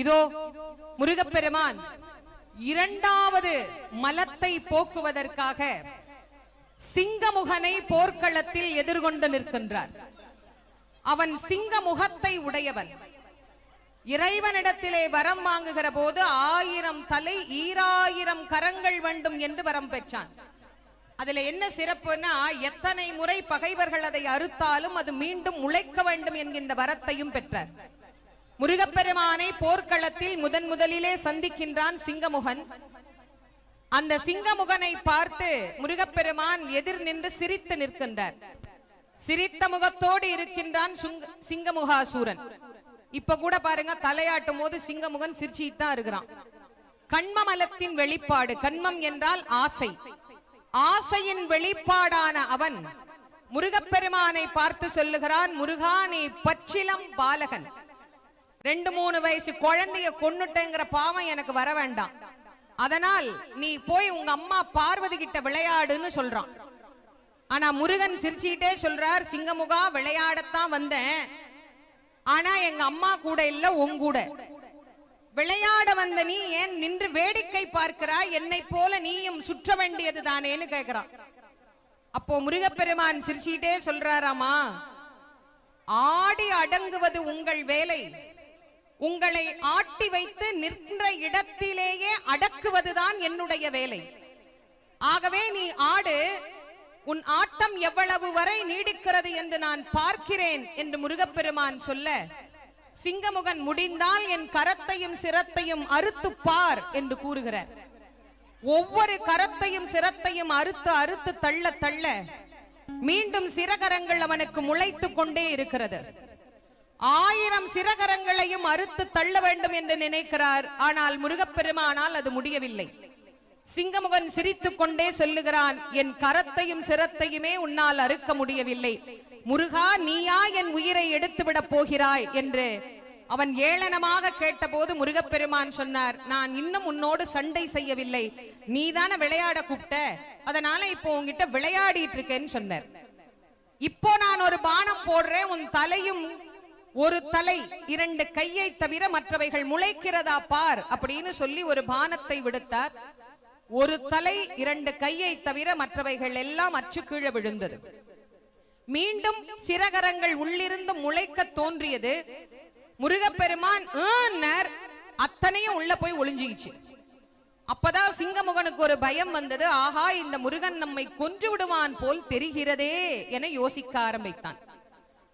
இதோ முருகப்பெருமான் இரண்டாவது மலத்தை போக்குவதற்காக சிங்கமுகனை போர்க்களத்தில் எதிர்கொண்டு நிற்கின்றார். அவன் சிங்க முகத்தை உடையவன். இறைவனிடத்திலே வரம் வாங்குகிற போது ஆயிரம் தலை ஈராயிரம் கரங்கள் வேண்டும் என்று வரம் பெற்றான். அதுல என்ன சிறப்புன்னா எத்தனை முறை பகைவர்கள் அதை அறுத்தாலும் அது மீண்டும் உழைக்க வேண்டும் என்கின்ற வரத்தையும் பெற்றார். முருகப்பெருமானை போர்க்களத்தில் முதன் முதலிலே சந்திக்கின்றான் சிங்கமுகன். அந்த சிங்கமுகனை பார்த்து முருகப்பெருமான் எதிர் நின்று சிரித்து நிற்கின்றார். சிரித்த முகத்தோடு இருக்கின்றான் சிங்கமுகாசூரன். இப்ப கூட பாருங்க தலையாட்டும் போது சிங்கமுகன் சிரிச்சிட்டு தான் இருக்கிறான். கண்மமலத்தின் வெளிப்பாடு கண்மம் என்றால் ஆசை. ஆசையின் வெளிப்பாடான அவன் முருகப்பெருமானை பார்த்து சொல்லுகிறான் முருகானே பச்சிலம் பாலகன். ரெண்டு மூணு வயசு குழந்தைய கொன்னுட்டேங்கிற பாவம் எனக்கு வர வேண்டாம். அதனால் நீ போய் உங்க அம்மா பார்வதி கிட்ட விளையாடுன்னு சொல்றான். ஆனா முருகன் சிரிச்சுக்கிட்டே சொல்றார் சிங்கமுகா விளையாடத்தான் வந்தேன். ஆனா எங்க அம்மா கூட இல்ல உங்கூட விளையாட வந்த நீ ஏன் நின்று வேடிக்கை பார்க்கிறாய்? என்னை போல நீயும் சுற்ற வேண்டியது தானேன்னு கேக்குறான். அப்போ முருகப்பெருமான் சிரிச்சுக்கிட்டே சொல்றாராமா ஆடி அடங்குவது உங்கள் வேலை. உங்களை ஆட்டி வைத்து நின்ற இடத்திலேயே அடக்குவதுதான் என்னுடைய வேலை. ஆகவே நீ ஆடு உன் ஆட்டம் எவ்வளவு வரை நீடிக்கிறது என்று நான் பார்க்கிறேன் என்று முருகப்பெருமான் சொல்ல சிங்கமுகன் முடிந்தால் என் கரத்தையும் சிரத்தையும் அறுத்து பார் என்று கூறுகிறார். ஒவ்வொரு கரத்தையும் சிரத்தையும் அறுத்து அறுத்து தள்ள தள்ள மீண்டும் சிரகரங்கள் அவனுக்கு முளைத்துக் கொண்டே இருக்கிறது. ஆயிரம் சிரகரங்களையும் அறுத்து தள்ள வேண்டும் என்று நினைக்கிறார். ஆனால் முருகப்பெருமானால் அது முடியவில்லை. சிங்கமுகன் சிரித்துக் கொண்டே சொல்லுகிறான் என் கரத்தையும் சிரத்தையுமே உன்னால் அறுக்க முடியவில்லை. முருகா நீயா என் உயிரை எடுத்துவிடப் போகிறாய்? என்று அவன் ஏளனமாக கேட்டபோது முருகப்பெருமான் சொன்னார் நான் இன்னும் உன்னோடு சண்டை செய்யவில்லை. நீதான விளையாட கூப்பிட்ட. அதனால இப்போ உன்கிட்ட விளையாடிட்டு இருக்கேன்னு சொன்னார். இப்போ நான் ஒரு பானம் போடுறேன் உன் தலையும் ஒரு தலை இரண்டு கையை தவிர மற்றவைகள் முளைக்கிறதா பார் அப்படின்னு சொல்லி ஒரு பானத்தை விடுத்தார். ஒரு தலை இரண்டு கையை தவிர மற்றவைகள் எல்லாம் அச்சு கீழே விழுந்தது. மீண்டும் சிரகரங்கள் உள்ளிருந்து முளைக்க தோன்றியது. முருகப்பெருமான் அத்தனையும் உள்ள போய் ஒளிஞ்சிக்கிச்சு. அப்பதான் சிங்கமுகனுக்கு ஒரு பயம் வந்தது. ஆஹா இந்த முருகன் நம்மை கொன்று விடுவான் போல் தெரிகிறதே என யோசிக்க ஆரம்பித்தான்.